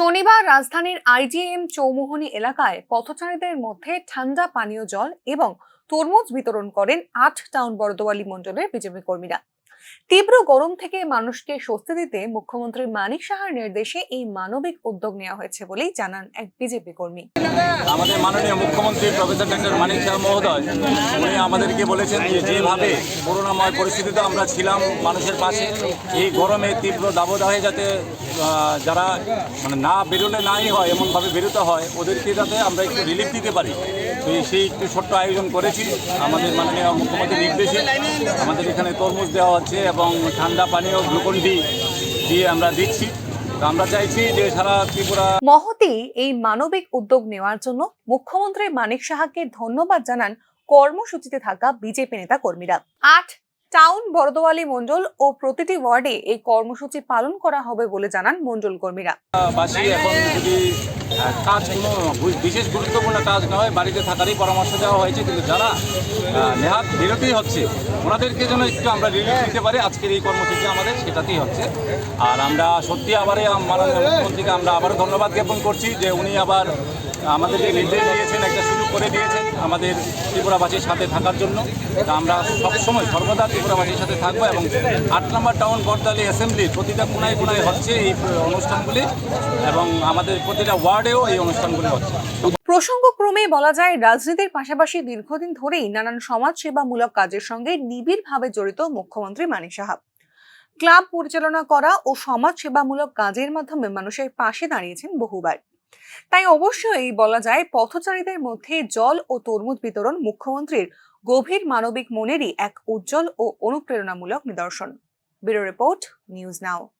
শনিবার রাজধানীর আইজিএম চৌমুহনী এলাকায় পথচারীদের মধ্যে ঠান্ডা পানীয় জল এবং তরমুজ বিতরণ করেন আট টাউন বরদোয়ালি মণ্ডলের বিজেপি কর্মীরা। তীব্র গরম থেকে মানুষকে স্বস্তি দিতে মুখ্যমন্ত্রী মানিক সাহার নির্দেশে এই মানবিক উদ্যোগ নেওয়া হয়েছে বলেই জানান এক বিজেপি কর্মী। আমাদের মাননীয় মুখ্যমন্ত্রী প্রফেসর ডক্টর মানিক শাহ মহোদয়, উনি আমাদেরকে বলেছেন যে যেভাবে করোনাময় পরিস্থিতিতে আমরা ছিলাম মানুষের পাশে, এই গরমে তীব্র দাবদাহে যাতে যারা মানে না বেরোলে নাই হয়, এমনভাবে বেরোতে হয়, ওদেরকে যাতে আমরা একটু রিলিফ দিতে পারি। তো সেই একটু ছোট্ট আয়োজন করেছি। আমাদের মাননীয় মুখ্যমন্ত্রীর নির্দেশে আমাদের এখানে তরমুজ দেওয়া হচ্ছে। এবং ঠান্ডা পানীয় গ্লুকন ডি দিয়ে আমরা দিচ্ছি। আমরা চাইছি যে সারা ত্রিপুরা মহতি এই মানবিক উদ্যোগ নেওয়ার জন্য মুখ্যমন্ত্রী মানিক সাহাকে ধন্যবাদ জানান কর্মসূচিতে থাকা বিজেপি নেতা কর্মীরা। আট টাউন, বরদোয়ালি মন্ডল ও প্রতিটি ওয়ার্ডে এই কর্মসূচি পালন করা হবে বলে জানান মণ্ডল কর্মীরা। বাসী এখন কাজ বিশেষ গুরুত্বপূর্ণ কাজ নয় বাড়িতে থাকারই পরামর্শ দেওয়া হয়েছে, কিন্তু যারা নেহাত বিরতি হচ্ছে, ওনাদেরকে যেন একটু আমরা রিলিফ দিতে পারি, আজকের এই কর্মসূচি আমাদের সেটাতেই হচ্ছে। আর আমরা সত্যি আবারই আম- মাননীয় মুখ্যমন্ত্রীকে আমরা আবারও ধন্যবাদ জ্ঞাপন করছি যে উনি আবার আমাদেরকে নির্দেশ দিয়েছেন, একটা সুযোগ করে দিয়েছেন আমাদের ত্রিপুরাবাসীর সাথে থাকার জন্য। আমরা সবসময় সর্বদা ত্রিপুরাবাসীর সাথে থাকব এবং আট নম্বর টাউন বর্দালি অ্যাসেম্বলি প্রতিটা কোনায় কোনায় হচ্ছে এই অনুষ্ঠানগুলি এবং আমাদের প্রতিটা ওয়ার্ডেও এই অনুষ্ঠানগুলি হচ্ছে। প্রসঙ্গক্রমে বলা যায়, রাজনীতির পাশাপাশি দীর্ঘদিন ধরেই নানান সমাজ সেবামূলক কাজের সঙ্গে নিবিড়ভাবে জড়িত মুখ্যমন্ত্রী মানিক সাহা। ক্লাব পরিচালনা করা ও সমাজ সেবামূলক কাজের মাধ্যমে মানুষের পাশে দাঁড়িয়েছেন বহুবার। তাই অবশ্যই বলা যায় পথচারীদের মধ্যে জল ও তরমুজ বিতরণ মুখ্যমন্ত্রীর গভীর মানবিক মনেরই এক উজ্জ্বল ও অনুপ্রেরণামূলক নিদর্শন। Bureau report, news now.